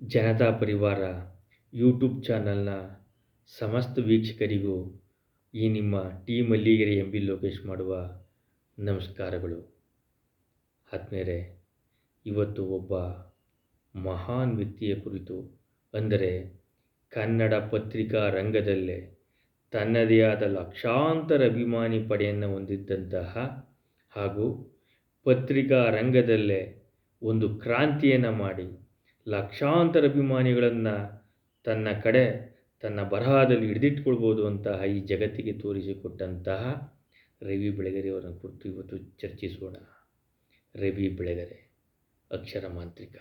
ಜನತಾ ಪರಿವಾರ ಯೂಟ್ಯೂಬ್ ಚಾನಲ್ನ ಸಮಸ್ತ ವೀಕ್ಷಕರಿಗೂ ಈ ನಿಮ್ಮ T Malligere M B Lokesh ಮಾಡುವ ನಮಸ್ಕಾರಗಳು. ಆತ್ಮೇರೆ ಇವತ್ತು ಒಬ್ಬ ಮಹಾನ್ ವ್ಯಕ್ತಿಯ ಕುರಿತು ಅಂದರೆ ಕನ್ನಡ ಪತ್ರಿಕಾ ರಂಗದಲ್ಲೇ ತನ್ನದೇ ಆದ ಲಕ್ಷಾಂತರ ಅಭಿಮಾನಿ ಪಡೆಯನ್ನು ಹೊಂದಿದ್ದಂತಹ ಹಾಗೂ ಪತ್ರಿಕಾ ರಂಗದಲ್ಲೇ ಒಂದು ಕ್ರಾಂತಿಯನ್ನು ಮಾಡಿ ಲಕ್ಷಾಂತರ ಅಭಿಮಾನಿಗಳನ್ನು ತನ್ನ ಕಡೆ, ತನ್ನ ಬರಹದಲ್ಲಿ ಹಿಡಿದಿಟ್ಕೊಳ್ಬೋದು ಅಂತಹ ಈ ಜಗತ್ತಿಗೆ ತೋರಿಸಿಕೊಟ್ಟಂತಹ ರವಿ ಬೆಳಗೆರೆಯವರ ಕುರಿತು ಇವತ್ತು ಚರ್ಚಿಸೋಣ. ರವಿ ಬೆಳಗೆರೆ, ಅಕ್ಷರ ಮಾಂತ್ರಿಕ.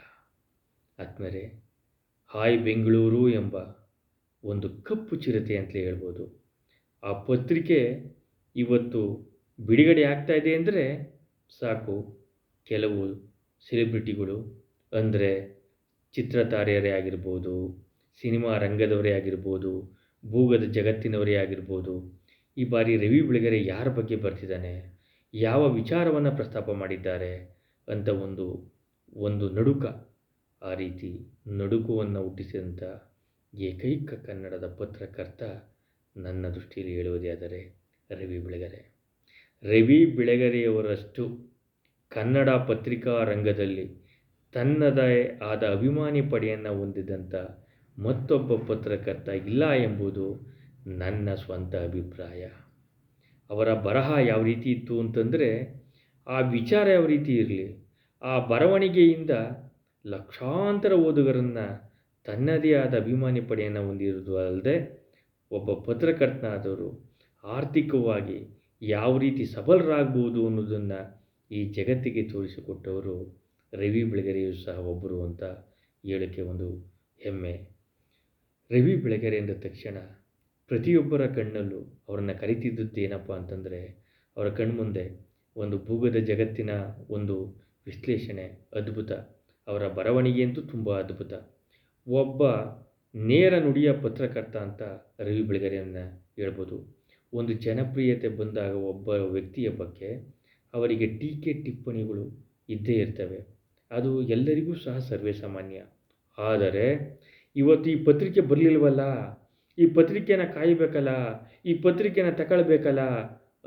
ಆದ್ಮೇಲೆ ಹಾಯ್ ಬೆಂಗಳೂರು ಎಂಬ ಒಂದು ಕಪ್ಪು ಚಿರತೆ ಅಂತಲೇ ಹೇಳ್ಬೋದು. ಆ ಪತ್ರಿಕೆ ಇವತ್ತು ಬಿಡುಗಡೆ ಆಗ್ತಾ ಇದೆ ಅಂದರೆ ಸಾಕು. ಕೆಲವು ಸೆಲೆಬ್ರಿಟಿಗಳು ಅಂದರೆ ಚಿತ್ರತಾರೆಯರೇ ಆಗಿರ್ಬೋದು, ಸಿನಿಮಾ ರಂಗದವರೇ ಆಗಿರ್ಬೋದು ಭೂಗದ ಜಗತ್ತಿನವರೇ ಆಗಿರ್ಬೋದು, ಈ ಬಾರಿ ರವಿ ಬೆಳಗೆರೆ ಯಾರ ಬಗ್ಗೆ ಬರ್ತಿದ್ದಾನೆ, ಯಾವ ವಿಚಾರವನ್ನು ಪ್ರಸ್ತಾಪ ಮಾಡಿದ್ದಾರೆ ಅಂತ ಒಂದು ಒಂದು ನಡುಕ ಆ ರೀತಿ ನಡುಕುವನ್ನು ಹುಟ್ಟಿಸಿದಂಥ ಏಕೈಕ ಕನ್ನಡದ ಪತ್ರಕರ್ತ ನನ್ನ ದೃಷ್ಟಿಯಲ್ಲಿ ಹೇಳುವುದೇ ಆದರೆ ರವಿ ಬೆಳಗೆರೆ. ರವಿ ಬೆಳಗೆರೆಯವರಷ್ಟು ಕನ್ನಡ ಪತ್ರಿಕಾ ರಂಗದಲ್ಲಿ ತನ್ನದೇ ಆದ ಅಭಿಮಾನಿ ಪಡೆಯನ್ನು ಹೊಂದಿದಂಥ ಮತ್ತೊಬ್ಬ ಪತ್ರಕರ್ತ ಇಲ್ಲ ಎಂಬುದು ನನ್ನ ಸ್ವಂತ ಅಭಿಪ್ರಾಯ. ಅವರ ಬರಹ ಯಾವ ರೀತಿ ಇತ್ತು ಅಂತಂದರೆ, ಆ ವಿಚಾರ ಯಾವ ರೀತಿ ಇರಲಿ, ಆ ಬರವಣಿಗೆಯಿಂದ ಲಕ್ಷಾಂತರ ಓದುಗರನ್ನು ತನ್ನದೇ ಆದ ಅಭಿಮಾನಿ ಪಡೆಯನ್ನು ಹೊಂದಿರುವುದು ಅಲ್ಲದೆ, ಒಬ್ಬ ಪತ್ರಕರ್ತನಾದವರು ಆರ್ಥಿಕವಾಗಿ ಯಾವ ರೀತಿ ಸಬಲರಾಗ್ಬೋದು ಅನ್ನೋದನ್ನು ಈ ಜಗತ್ತಿಗೆ ತೋರಿಸಿಕೊಟ್ಟವರು ರವಿ ಬೆಳಗೆರೆಯೂ ಸಹ ಒಬ್ಬರು ಅಂತ ಹೇಳೋಕ್ಕೆ ಒಂದು ಹೆಮ್ಮೆ. ರವಿ ಬೆಳಗೆರೆ ಎಂದ ತಕ್ಷಣ ಪ್ರತಿಯೊಬ್ಬರ ಕಣ್ಣಲ್ಲೂ ಅವರನ್ನು ಕರಿತಿದ್ದದ್ದು ಏನಪ್ಪ ಅಂತಂದರೆ ಅವರ ಕಣ್ಮುಂದೆ ಒಂದು ಭೂಗದ ಜಗತ್ತಿನ ಒಂದು ವಿಶ್ಲೇಷಣೆ, ಅದ್ಭುತ. ಅವರ ಬರವಣಿಗೆಯಂತೂ ತುಂಬ ಅದ್ಭುತ. ಒಬ್ಬ ನೇರ ನುಡಿಯ ಪತ್ರಕರ್ತ ಅಂತ ರವಿ ಬೆಳಗೆರೆಯನ್ನು ಹೇಳ್ಬೋದು. ಒಂದು ಜನಪ್ರಿಯತೆ ಬಂದಾಗ ಒಬ್ಬ ವ್ಯಕ್ತಿಯ ಬಗ್ಗೆ ಅವರಿಗೆ ಟೀಕೆ ಟಿಪ್ಪಣಿಗಳು ಇದ್ದೇ ಇರ್ತವೆ. ಅದು ಎಲ್ಲರಿಗೂ ಸಹ ಸರ್ವೇ ಸಾಮಾನ್ಯ. ಆದರೆ, ಇವತ್ತು ಈ ಪತ್ರಿಕೆ ಬರಲಿಲ್ವಲ್ಲ? ಈ ಪತ್ರಿಕೆನ ಕಾಯಬೇಕಲ್ಲ? ಈ ಪತ್ರಿಕೆನ ತಗೊಳ್ಬೇಕಲ್ಲ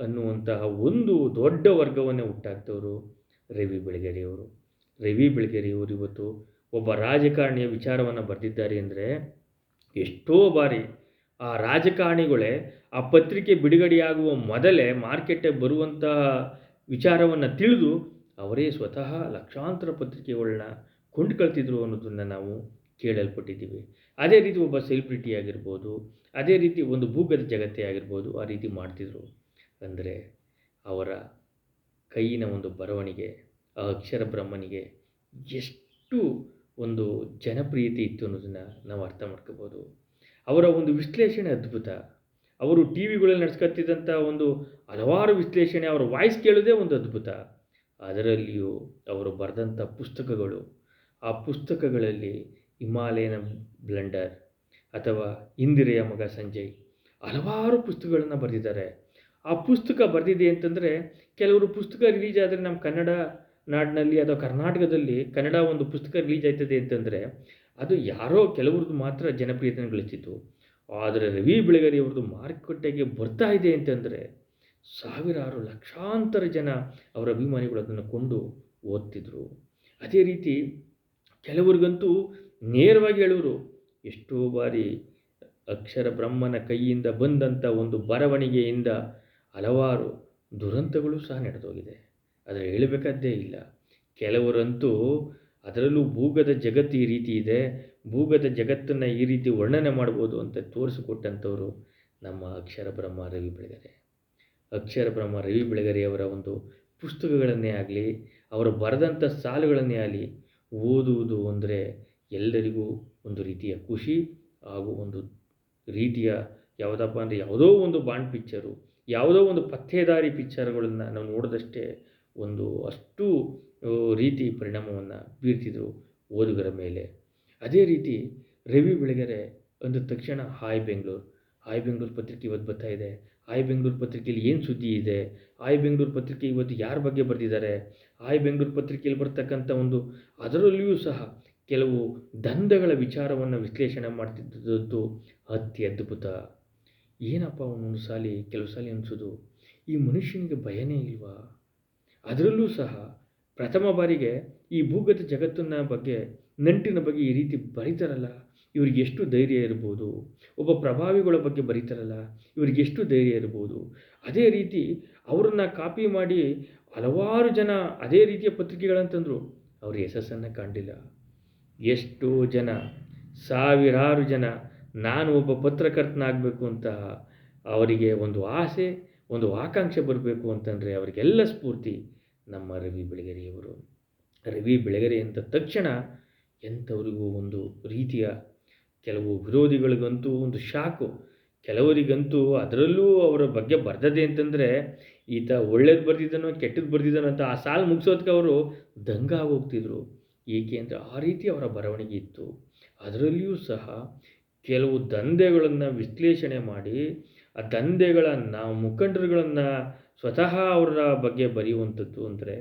ಅನ್ನುವಂತಹ ಒಂದು ದೊಡ್ಡ ವರ್ಗವನ್ನೇ ಹುಟ್ಟಾಕ್ತವರು ರವಿ ಬೆಳಗೆರೆಯವರು. ರವಿ ಬೆಳಗೆರೆಯವರು ಇವತ್ತು ಒಬ್ಬ ರಾಜಕಾರಣಿಯ ವಿಚಾರವನ್ನು ಬರೆದಿದ್ದಾರೆ ಅಂದರೆ ಎಷ್ಟೋ ಬಾರಿ ಆ ರಾಜಕಾರಣಿಗಳೇ ಆ ಪತ್ರಿಕೆ ಬಿಡುಗಡೆಯಾಗುವ ಮೊದಲೇ ಮಾರ್ಕೆಟ್ಗೆ ಬರುವಂತಹ ವಿಚಾರವನ್ನು ತಿಳಿದು ಅವರೇ ಸ್ವತಃ ಲಕ್ಷಾಂತರ ಪತ್ರಿಕೆಗಳನ್ನ ಕೊಂಡ್ಕೊಳ್ತಿದ್ರು ಅನ್ನೋದನ್ನು ನಾವು ಕೇಳಲ್ಪಟ್ಟಿದ್ದೀವಿ. ಅದೇ ರೀತಿ ಒಬ್ಬ ಸೆಲೆಬ್ರಿಟಿ ಆಗಿರ್ಬೋದು, ಅದೇ ರೀತಿ ಒಂದು ಭೂಗತ ಜಗತ್ತೇ ಆಗಿರ್ಬೋದು ಆ ರೀತಿ ಮಾಡ್ತಿದ್ರು. ಅಂದರೆ ಅವರ ಕೈಯಿನ ಒಂದು ಬರವಣಿಗೆ, ಆ ಅಕ್ಷರ ಬ್ರಹ್ಮನಿಗೆ ಎಷ್ಟು ಒಂದು ಜನಪ್ರಿಯತೆ ಇತ್ತು ಅನ್ನೋದನ್ನು ನಾವು ಅರ್ಥ ಮಾಡ್ಕೋಬೋದು. ಅವರ ಒಂದು ವಿಶ್ಲೇಷಣೆ ಅದ್ಭುತ. ಅವರು ಟಿ ವಿಗಳಲ್ಲಿ ನಡೆಸ್ಕೊತಿದ್ದಂಥ ಒಂದು ಹಲವಾರು ವಿಶ್ಲೇಷಣೆ, ಅವರ ವಾಯ್ಸ್ ಕೇಳೋದೇ ಒಂದು ಅದ್ಭುತ. ಅದರಲ್ಲಿಯೂ ಅವರು ಬರೆದಂಥ ಪುಸ್ತಕಗಳು, ಆ ಪುಸ್ತಕಗಳಲ್ಲಿ ಹಿಮಾಲಯನ ಬ್ಲೆಂಡರ್ ಅಥವಾ ಇಂದಿರೆಯ ಮಗ ಸಂಜಯ್ ಹಲವಾರು ಪುಸ್ತಕಗಳನ್ನು ಬರೆದಿದ್ದಾರೆ. ಆ ಪುಸ್ತಕ ಬರೆದಿದೆ ಅಂತಂದರೆ ಕೆಲವರು ಪುಸ್ತಕ ರಿಲೀಸ್ ಆದರೆ ನಮ್ಮ ಕನ್ನಡ ನಾಡಿನಲ್ಲಿ ಅಥವಾ ಕರ್ನಾಟಕದಲ್ಲಿ ಕನ್ನಡ ಒಂದು ಪುಸ್ತಕ ರಿಲೀಸ್ ಆಯ್ತದೆ ಅಂತಂದರೆ ಅದು ಯಾರೋ ಕೆಲವ್ರದ್ದು ಮಾತ್ರ ಜನಪ್ರಿಯತೆಯನ್ನು ಆದರೆ ರವಿ ಬೆಳಗರಿಯವ್ರದ್ದು ಮಾರುಕಟ್ಟೆಗೆ ಬರ್ತಾ ಇದೆ ಅಂತಂದರೆ ಸಾವಿರಾರು ಲಕ್ಷಾಂತರ ಜನ ಅವರ ಅಭಿಮಾನಿಗಳು ಅದನ್ನು ಕೊಂಡು ಓದ್ತಿದ್ರು. ಅದೇ ರೀತಿ ಕೆಲವರಿಗಂತೂ ನೇರವಾಗಿ ಹೇಳೋರು ಎಷ್ಟೋ ಬಾರಿ ಅಕ್ಷರ ಬ್ರಹ್ಮನ ಕೈಯಿಂದ ಬಂದಂಥ ಒಂದು ಬರವಣಿಗೆಯಿಂದ ಹಲವಾರು ದುರಂತಗಳು ಸಹ ನಡೆದೋಗಿದೆ. ಆದರೆ ಹೇಳಬೇಕಾದ್ದೇ ಇಲ್ಲ. ಕೆಲವರಂತೂ ಅದರಲ್ಲೂ ಭೂಗದ ಜಗತ್ತು ಈ ರೀತಿ ಇದೆ ಭೂಗದ ಜಗತ್ತನ್ನು ಈ ರೀತಿ ವರ್ಣನೆ ಮಾಡ್ಬೋದು ಅಂತ ತೋರಿಸಿಕೊಟ್ಟಂಥವರು ನಮ್ಮ ಅಕ್ಷರ ಬ್ರಹ್ಮ ರವಿ ಬೆಳಗೆರೆ. ಅಕ್ಷರ ಬ್ರಹ್ಮ ರವಿ ಬೆಳಗೆರೆಯವರ ಒಂದು ಪುಸ್ತಕಗಳನ್ನೇ ಆಗಲಿ, ಅವರು ಬರೆದಂಥ ಸಾಲುಗಳನ್ನೇ ಆಗಲಿ ಓದುವುದು ಅಂದರೆ ಎಲ್ಲರಿಗೂ ಒಂದು ರೀತಿಯ ಖುಷಿ ಹಾಗೂ ಒಂದು ರೀತಿಯ ಯಾವುದಪ್ಪ ಅಂದರೆ ಯಾವುದೋ ಒಂದು ಬಾಂಡ್ ಪಿಕ್ಚರು ಯಾವುದೋ ಒಂದು ಪತ್ತೇದಾರಿ ಪಿಕ್ಚರ್ಗಳನ್ನು ನಾವು ನೋಡಿದಷ್ಟೇ ಒಂದು ಅಷ್ಟು ರೀತಿ ಪರಿಣಾಮವನ್ನು ಬೀರ್ತಿದ್ರು ಓದುಗರ ಮೇಲೆ. ಅದೇ ರೀತಿ ರವಿ ಬೆಳಗೆರೆ ಅಂದ ತಕ್ಷಣ ಹಾಯ್ ಬೆಂಗಳೂರು ಹಾಯ್ ಬೆಂಗಳೂರು ಪತ್ರಿಕೆ ಇವತ್ತು ಬರ್ತಾ ಇದೆ ಹಾಯ್ ಬೆಂಗಳೂರು ಪತ್ರಿಕೆಯಲ್ಲಿ ಏನು ಸುದ್ದಿ ಇದೆ? ಆಯ್ ಬೆಂಗಳೂರು ಪತ್ರಿಕೆ ಇವತ್ತು ಯಾರ ಬಗ್ಗೆ ಬರೆದಿದ್ದಾರೆ? ಆಯ್ ಬೆಂಗಳೂರು ಪತ್ರಿಕೆಯಲ್ಲಿ ಬರ್ತಕ್ಕಂಥ ಒಂದು ಅದರಲ್ಲಿಯೂ ಸಹ ಕೆಲವು ದಂಧಗಳ ವಿಚಾರವನ್ನು ವಿಶ್ಲೇಷಣೆ ಮಾಡ್ತಿದ್ದದ್ದು ಅತ್ಯದ್ಭುತ ಏನಪ್ಪ ಒಂದೊಂದು ಸಾಲಿ, ಕೆಲವು ಸಾಲಿ ಅನಿಸೋದು? ಈ ಮನುಷ್ಯನಿಗೆ ಭಯನೇ ಇಲ್ವಾ? ಅದರಲ್ಲೂ ಸಹ ಪ್ರಥಮ ಬಾರಿಗೆ ಈ ಭೂಗತ ಜಗತ್ತಿನ ಬಗ್ಗೆ, ನಂಟಿನ ಬಗ್ಗೆ ಈ ರೀತಿ ಬರೀತಾರಲ್ಲ? ಇವ್ರಿಗೆ ಎಷ್ಟು ಧೈರ್ಯ ಇರ್ಬೋದು? ಒಬ್ಬ ಪ್ರಭಾವಿಗಳ ಬಗ್ಗೆ ಬರೀತಾರಲ್ಲ, ಇವ್ರಿಗೆ ಎಷ್ಟು ಧೈರ್ಯ ಇರ್ಬೋದು? ಅದೇ ರೀತಿ ಅವರನ್ನು ಕಾಪಿ ಮಾಡಿ ಹಲವಾರು ಜನ ಅದೇ ರೀತಿಯ ಪತ್ರಿಕೆಗಳಂತಂದರು ಅವ್ರ ಯಶಸ್ಸನ್ನು ಕಂಡಿಲ್ಲ. ಎಷ್ಟೋ ಜನ, ಸಾವಿರಾರು ಜನ ನಾನು ಒಬ್ಬ ಪತ್ರಕರ್ತನಾಗಬೇಕು ಅಂತ ಅವರಿಗೆ ಒಂದು ಆಸೆ, ಒಂದು ಆಕಾಂಕ್ಷೆ ಬರಬೇಕು ಅಂತಂದರೆ ಅವರಿಗೆಲ್ಲ ಸ್ಫೂರ್ತಿ ನಮ್ಮ ರವಿ ಬೆಳಗೆರೆಯವರು. ರವಿ ಬೆಳಗೆರೆ ಅಂತ ತಕ್ಷಣ ಎಂಥವರಿಗೂ ಒಂದು ರೀತಿಯ ಕೆಲವು ವಿರೋಧಿಗಳಿಗಂತೂ ಒಂದು ಶಾಕು. ಕೆಲವರಿಗಂತೂ ಅದರಲ್ಲೂ ಅವರ ಬಗ್ಗೆ ಬರ್ದದೆ ಅಂತಂದರೆ, ಈತ ಒಳ್ಳೇದು ಬರ್ದಿದ್ದಾನೋ ಕೆಟ್ಟದ್ದು ಬರ್ದಿದ್ದಾನೋ ಅಂತ ಆ ಸಾಲು ಮುಗಿಸೋದಕ್ಕೆ ಅವರು ದಂಗಾಗೋಗ್ತಿದ್ರು ಏಕೆ ಅಂದರೆ ಆ ರೀತಿ ಅವರ ಬರವಣಿಗೆ ಇತ್ತು. ಅದರಲ್ಲಿಯೂ ಸಹ ಕೆಲವು ದಂಧೆಗಳನ್ನು ವಿಶ್ಲೇಷಣೆ ಮಾಡಿ, ಆ ದಂಧೆಗಳನ್ನು, ಮುಖಂಡರುಗಳನ್ನು ಸ್ವತಃ ಅವರ ಬಗ್ಗೆ ಬರೆಯುವಂಥದ್ದು ಅಂದರೆ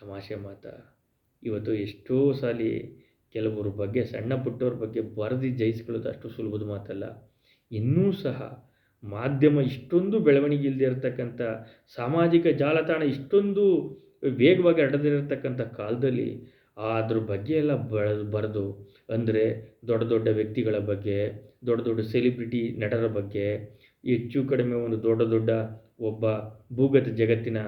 ತಮಾಷೆ ಮಾತಾ. ಇವತ್ತು ಎಷ್ಟೋ ಸಾಲಿ ಕೆಲವರ ಬಗ್ಗೆ, ಸಣ್ಣ ಪುಟ್ಟವ್ರ ಬಗ್ಗೆ ಬರೆದು ಜಯಿಸ್ಕೊಳ್ಳೋದು ಅಷ್ಟು ಸುಲಭದ ಮಾತಲ್ಲ. ಇನ್ನೂ ಸಹ ಮಾಧ್ಯಮ ಇಷ್ಟೊಂದು ಬೆಳವಣಿಗೆ ಇಲ್ಲದೆ ಇರತಕ್ಕಂಥ, ಸಾಮಾಜಿಕ ಜಾಲತಾಣ ಇಷ್ಟೊಂದು ವೇಗವಾಗಿ ಹರಡದಿರತಕ್ಕಂಥ ಕಾಲದಲ್ಲಿ ಅದ್ರ ಬಗ್ಗೆ ಎಲ್ಲ ಬರೆದು ಅಂದರೆ ದೊಡ್ಡ ದೊಡ್ಡ ವ್ಯಕ್ತಿಗಳ ಬಗ್ಗೆ, ದೊಡ್ಡ ದೊಡ್ಡ ಸೆಲಿಬ್ರಿಟಿ ನಟರ ಬಗ್ಗೆ, ಹೆಚ್ಚು ಕಡಿಮೆ ಒಂದು ದೊಡ್ಡ ದೊಡ್ಡ ಒಬ್ಬ ಭೂಗತ ಜಗತ್ತಿನ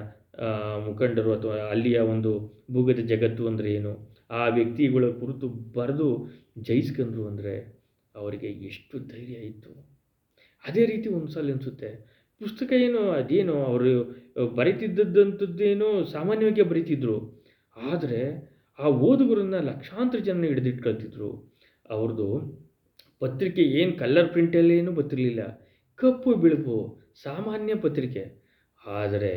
ಮುಖಂಡರು ಅಥವಾ ಅಲ್ಲಿಯ ಒಂದು ಭೂಗತ ಜಗತ್ತು ಅಂದರೆ ಏನು? ಆ ವ್ಯಕ್ತಿಗಳ ಕುರಿತು ಬರೆದು ಜಯಿಸ್ಕೊಂಡ್ರು ಅಂದರೆ ಅವರಿಗೆ ಎಷ್ಟು ಧೈರ್ಯ ಇತ್ತು. ಅದೇ ರೀತಿ ಒಂದು ಸಲ ಅನಿಸುತ್ತೆ ಪುಸ್ತಕ ಏನು, ಅದೇನು, ಅವರು ಬರೀತಿದ್ದದ್ದಂಥದ್ದೇನೋ ಸಾಮಾನ್ಯವಾಗಿ ಬರೀತಿದ್ರು, ಆದರೆ ಆ ಓದುಗರನ್ನು ಲಕ್ಷಾಂತರ ಜನ ಹಿಡಿದಿಟ್ಕೊಳ್ತಿದ್ರು. ಅವ್ರದ್ದು ಪತ್ರಿಕೆ ಏನು ಕಲ್ಲರ್ ಪ್ರಿಂಟಲ್ಲೇನೂ ಬರ್ತಿರ್ಲಿಲ್ಲ, ಕಪ್ಪು ಬಿಳುಪು, ಸಾಮಾನ್ಯ ಪತ್ರಿಕೆ. ಆದರೆ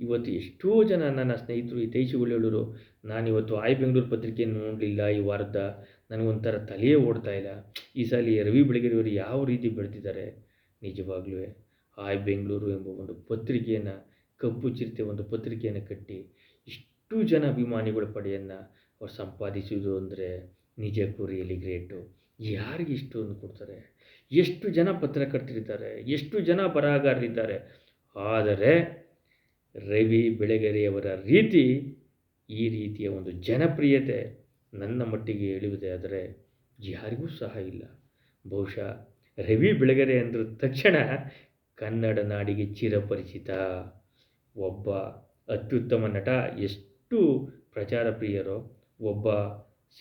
ಇವತ್ತು ಎಷ್ಟೋ ಜನ ನನ್ನ ಸ್ನೇಹಿತರು ತೈಸುಗಳು ನಾನು ನಾನಿವತ್ತು ಆಯ್ ಬೆಂಗಳೂರು ಪತ್ರಿಕೆಯನ್ನು ನೋಡಲಿಲ್ಲ ಈ ವಾರದ. ನನಗೊಂಥರ ತಲೆಯೇ ಓಡ್ತಾ ಇಲ್ಲ. ಈ ಸಲ ರವಿ ಬೆಳಗೆರೆಯವರು ಯಾವ ರೀತಿ ಬೆಳೆದಿದ್ದಾರೆ? ನಿಜವಾಗ್ಲೂ ಆಯ್ ಬೆಂಗಳೂರು ಎಂಬ ಒಂದು ಪತ್ರಿಕೆಯನ್ನು, ಕಪ್ಪು ಚಿರತೆ ಒಂದು ಪತ್ರಿಕೆಯನ್ನು ಕಟ್ಟಿ, ಇಷ್ಟು ಜನ ಅಭಿಮಾನಿಗಳ ಪಡೆಯನ್ನು ಅವ್ರು ಸಂಪಾದಿಸೋದು ಅಂದರೆ ನಿಜಕ್ಕೂ ರಿಯಲಿ ಗ್ರೇಟು. ಯಾರಿಗೆ ಇಷ್ಟೊಂದು ಕೊಡ್ತಾರೆ? ಎಷ್ಟು ಜನ ಪತ್ರಕರ್ತರಿದ್ದಾರೆ ಎಷ್ಟು ಜನ ಬರಹಗಾರರಿದ್ದಾರೆ? ಆದರೆ ರವಿ ಬೆಳಗೆರೆಯವರ ರೀತಿ ಈ ರೀತಿಯ ಒಂದು ಜನಪ್ರಿಯತೆ ನನ್ನ ಮಟ್ಟಿಗೆ ಹೇಳುವುದೇ ಆದರೆ ಯಾರಿಗೂ ಸಹ ಇಲ್ಲ. ಬಹುಶಃ ರವಿ ಬೆಳಗೆರೆ ಅಂದ್ರ ತಕ್ಷಣ ಕನ್ನಡ ನಾಡಿಗೆ ಚಿರಪರಿಚಿತ ಒಬ್ಬ ಅತ್ಯುತ್ತಮ ನಟ, ಎಷ್ಟು ಪ್ರಚಾರ ಪ್ರಿಯರೋ, ಒಬ್ಬ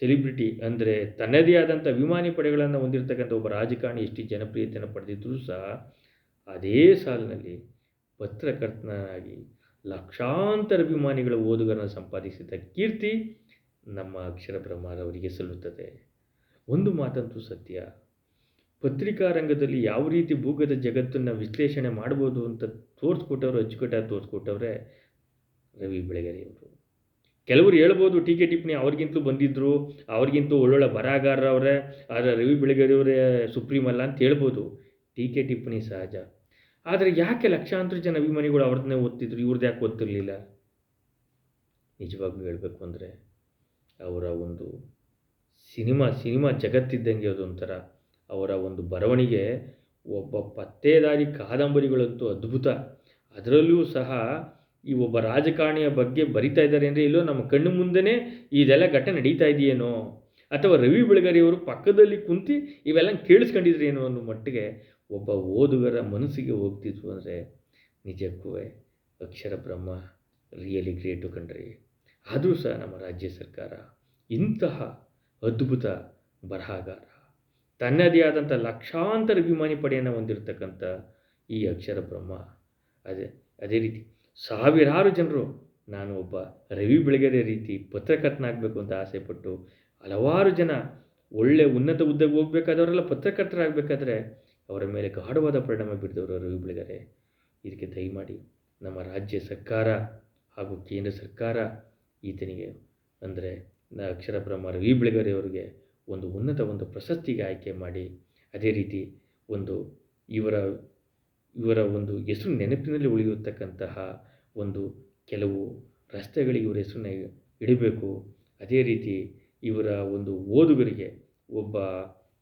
ಸೆಲಿಬ್ರಿಟಿ ಅಂದರೆ ತನ್ನದೇ ಆದಂಥ ಅಭಿಮಾನಿ ಪಡೆಗಳನ್ನು ಹೊಂದಿರತಕ್ಕಂಥ ಒಬ್ಬ ರಾಜಕಾರಣಿ, ಎಷ್ಟು ಜನಪ್ರಿಯತೆಯನ್ನು ಪಡೆದಿದ್ದರೂ ಸಹ ಅದೇ ಸಾಲಿನಲ್ಲಿ ಪತ್ರಕರ್ತನಾಗಿ ಲಕ್ಷಾಂತರ ಅಭಿಮಾನಿಗಳ ಓದುಗರನ್ನು ಸಂಪಾದಿಸಿದ ಕೀರ್ತಿ ನಮ್ಮ ಅಕ್ಷರ ಬ್ರಹ್ಮರವರಿಗೆ ಸಲ್ಲುತ್ತದೆ. ಒಂದು ಮಾತಂತೂ ಸತ್ಯ. ಪತ್ರಿಕಾ ರಂಗದಲ್ಲಿ ಯಾವ ರೀತಿ ಭೂಗತ ಜಗತ್ತನ್ನು ವಿಶ್ಲೇಷಣೆ ಮಾಡ್ಬೋದು ಅಂತ ತೋರಿಸ್ಕೊಟ್ಟವರು ಅಚ್ಚುಕಟ್ಟಾಗಿ ತೋರಿಸ್ಕೊಟ್ಟವ್ರೆ ರವಿ ಬೆಳಗೆರೆಯವರು. ಕೆಲವರು ಹೇಳ್ಬೋದು, ಟೀಕೆ ಟಿಪ್ಪಣಿ ಅವ್ರಿಗಿಂತಲೂ ಬಂದಿದ್ದರು ಅವ್ರಿಗಿಂತೂ ಒಳ್ಳೊಳ್ಳೆ ಬರಹಗಾರರವರೇ, ಆದರೆ ರವಿ ಬೆಳಗೆರೆಯವರೇ ಸುಪ್ರೀಂ ಅಲ್ಲ ಅಂತ ಹೇಳ್ಬೋದು. ಟೀಕೆ ಟಿಪ್ಪಣಿ ಸಹಜ. ಆದರೆ ಯಾಕೆ ಲಕ್ಷಾಂತರ ಜನ ಅಭಿಮಾನಿಗಳು ಅವ್ರದನ್ನೇ ಓದ್ತಿದ್ರು? ಇವ್ರದ್ದು ಯಾಕೆ ಓದ್ತಿರ್ಲಿಲ್ಲ? ನಿಜವಾಗ್ಲೂ ಹೇಳಬೇಕು ಅಂದರೆ ಅವರ ಒಂದು ಸಿನಿಮಾ ಸಿನಿಮಾ ಜಗತ್ತಿದ್ದಂಗೆ ಅದೊಂಥರ ಅವರ ಒಂದು ಬರವಣಿಗೆ ಒಬ್ಬ ಪತ್ತೇದಾರಿ ಕಾದಂಬರಿಗಳಂತೂ ಅದ್ಭುತ. ಅದರಲ್ಲೂ ಸಹ ಈ ಒಬ್ಬ ರಾಜಕಾರಣಿಯ ಬಗ್ಗೆ ಬರಿತಾ ಇದ್ದಾರೆ ಅಂದರೆ ಇಲ್ಲೋ ನಮ್ಮ ಕಣ್ಣು ಮುಂದೆನೇ ಇದೆಲ್ಲ ಘಟನೆ ನಡೀತಾ ಇದೆಯೇನೋ? ಅಥವಾ ರವಿ ಬೆಳಗರಿಯವರು ಪಕ್ಕದಲ್ಲಿ ಕುಂತು ಇವೆಲ್ಲ ಕೇಳಿಸ್ಕೊಂಡಿದ್ರೇನೋ ಅನ್ನೋ ಮಟ್ಟಿಗೆ ಒಬ್ಬ ಓದುಗರ ಮನಸ್ಸಿಗೆ ಹೋಗ್ತಿದ್ವು ಅಂದರೆ ನಿಜಕ್ಕೂ ಅಕ್ಷರ ಬ್ರಹ್ಮ ರಿಯಲಿ ಗ್ರೇಟು ಕಂಡ್ರಿ ಆದರೂ ಸಹ ನಮ್ಮ ರಾಜ್ಯ ಸರ್ಕಾರ ಇಂತಹ ಅದ್ಭುತ ಬರಹಗಾರ, ತನ್ನದೇ ಆದಂಥ ಲಕ್ಷಾಂತರ ಅಭಿಮಾನಿ ಪಡೆಯನ್ನು ಹೊಂದಿರತಕ್ಕಂಥ ಈ ಅಕ್ಷರ ಬ್ರಹ್ಮ. ಅದೇ ಅದೇ ರೀತಿ ಸಾವಿರಾರು ಜನರು ನಾನು ಒಬ್ಬ ರವಿ ಬೆಳಗೆರೆ ರೀತಿ ಪತ್ರಕರ್ತನಾಗಬೇಕು ಅಂತ ಆಸೆಪಟ್ಟು ಹಲವಾರು ಜನ ಒಳ್ಳೆ ಉನ್ನತ ಹುದ್ದೆಗೆ ಹೋಗ್ಬೇಕಾದವರೆಲ್ಲ ಪತ್ರಕರ್ತರಾಗಬೇಕಾದ್ರೆ ಅವರ ಮೇಲೆ ಗಾಢವಾದ ಪರಿಣಾಮ ಬೀರಿದವರು ರವಿ ಬೆಳಗೆರೆ ಇದಕ್ಕೆ ದಯಮಾಡಿ ನಮ್ಮ ರಾಜ್ಯ ಸರ್ಕಾರ ಹಾಗೂ ಕೇಂದ್ರ ಸರ್ಕಾರ ಈತನಿಗೆ, ಅಂದರೆ ಅಕ್ಷರ ಬ್ರಹ್ಮ ರವಿ ಬೆಳಗೆರೆಯವರಿಗೆ ಒಂದು ಉನ್ನತ ಒಂದು ಪ್ರಶಸ್ತಿಗೆ ಆಯ್ಕೆ ಮಾಡಿ, ಅದೇ ರೀತಿ ಒಂದು ಇವರ ಇವರ ಒಂದು ಹೆಸರು ನೆನಪಿನಲ್ಲಿ ಉಳಿಯತಕ್ಕಂತಹ ಒಂದು ಕೆಲವು ರಸ್ತೆಗಳಿಗೆ ಇವರ ಹೆಸರನ್ನ ಇಡಬೇಕು. ಅದೇ ರೀತಿ ಇವರ ಒಂದು ಓದುಗರಿಗೆ ಒಬ್ಬ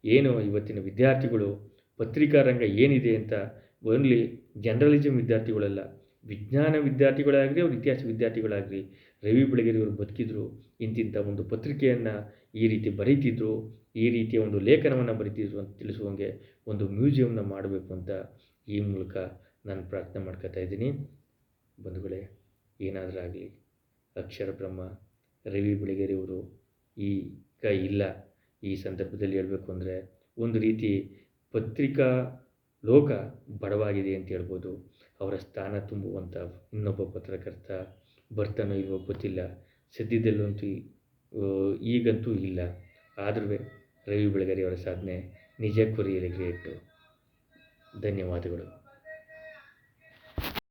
ಏನು ಇವತ್ತಿನ ವಿದ್ಯಾರ್ಥಿಗಳು ಪತ್ರಿಕಾ ರಂಗ ಏನಿದೆ ಅಂತ ಓನ್ಲಿ ಜರ್ನಲಿಸಮ್ ವಿದ್ಯಾರ್ಥಿಗಳಲ್ಲ, ವಿಜ್ಞಾನ ವಿದ್ಯಾರ್ಥಿಗಳಾಗಲಿ ಅವ್ರು ಇತಿಹಾಸ ವಿದ್ಯಾರ್ಥಿಗಳಾಗಲಿ, ರವಿ ಬೆಳಗೆರೆ ಅವರು ಬದುಕಿದ್ರು, ಇಂತಿಂಥ ಒಂದು ಪತ್ರಿಕೆಯನ್ನು ಈ ರೀತಿ ಬರೀತಿದ್ರು, ಈ ರೀತಿಯ ಒಂದು ಲೇಖನವನ್ನು ಬರೀತಿದ್ರು ಅಂತ ತಿಳಿಸುವಂಗೆ ಒಂದು ಮ್ಯೂಸಿಯಂನ ಮಾಡಬೇಕು ಅಂತ ಈ ಮೂಲಕ ನಾನು ಪ್ರಾರ್ಥನೆ ಮಾಡ್ಕೊತಾ ಇದ್ದೀನಿ. ಬಂಧುಗಳೇ, ಏನಾದರೂ ಆಗಲಿ, ಅಕ್ಷರ ಬ್ರಹ್ಮ, ರವಿ ಬೆಳಗೆರೆಯವರು ಈಗ ಇಲ್ಲ, ಈ ಸಂದರ್ಭದಲ್ಲಿ ಹೇಳಬೇಕು ಅಂದರೆ ಒಂದು ರೀತಿ ಪತ್ರಿಕಾ ಲೋಕ ಬಡವಾಗಿದೆ ಅಂತ ಹೇಳ್ಬೋದು. ಅವರ ಸ್ಥಾನ ತುಂಬುವಂಥ ಇನ್ನೊಬ್ಬ ಪತ್ರಕರ್ತ ಬರ್ತಾನೋ ಇಲ್ವೋ ಗೊತ್ತಿಲ್ಲ. ಸದ್ಯದಲ್ಲಂತೂ ಈಗಂತೂ ಇಲ್ಲ. ಆದರೂ ರವಿ ಬೆಳಗೆರೆಯವರ ಸಾಧನೆ ನಿಜಕ್ಕೂ ರಿಯಲಿ ಗ್ರೇಟು ಧನ್ಯವಾದಗಳು.